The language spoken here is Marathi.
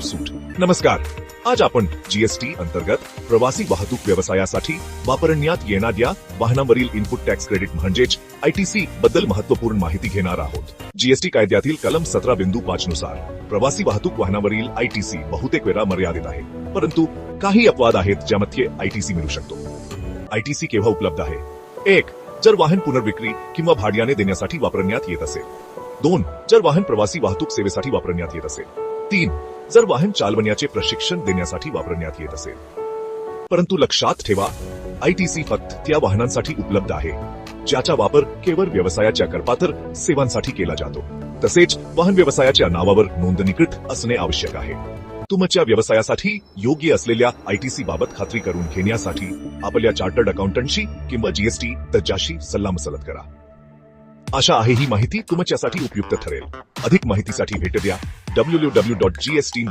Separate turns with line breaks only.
सूट। नमस्कार। आज आपण जीएसटी अंतर्गत प्रवासी वाहतूक व्यवसायासाठी वापरण्यात येणाऱ्या वाहनांवरील इनपुट टॅक्स क्रेडिट म्हणजेच आयटीसी बद्दल महत्वपूर्ण माहिती घेणार आहोत. जीएसटी कायद्यातील कलम सतरा बिंदू पाच नुसार प्रवासी वाहतूक वाहनावरील आयटीसी बहुतेक वेळा मर्यादित आहे, परंतु काही अपवाद आहेत ज्यामध्ये आयटीसी मिळू शकतो. आयटीसी केव्हा उपलब्ध आहे? एक, जर वाहन पुनर्विक्री किंवा भाड्याने देण्यासाठी वापरण्यात येत असेल. दोन, जर वाहन प्रवासी वाहतूक सेवेसाठी वापरण्यात येत असेल. तीन जर वाहन चालवण्याचे प्रशिक्षण देण्यासाठी वापरण्यात येत असेल. परंतु लक्षात ठेवा आयटीसी फक्त त्या वाहनांसाठी उपलब्ध आहे ज्याचा वापर केवळ व्यवसायाच्या करपातर सेवांसाठी केला जातो. तसेच वाहन व्यवसायाच्या नावावर नोंदणीकृत असणे आवश्यक आहे. तुमच्या व्यवसायासाठी योग्य असलेल्या आयटीसी बाबत खात्री करून घेण्यासाठी आपल्या चार्टर्ड अकाउंटंटशी किंवा जीएसटी तज्जाशी सल्लामसलत करा. आशा आहे ही माहिती तुमच्यासाठी उपयुक्त ठरेल. अधिक माहितीसाठी भेट द्या. W W dot GST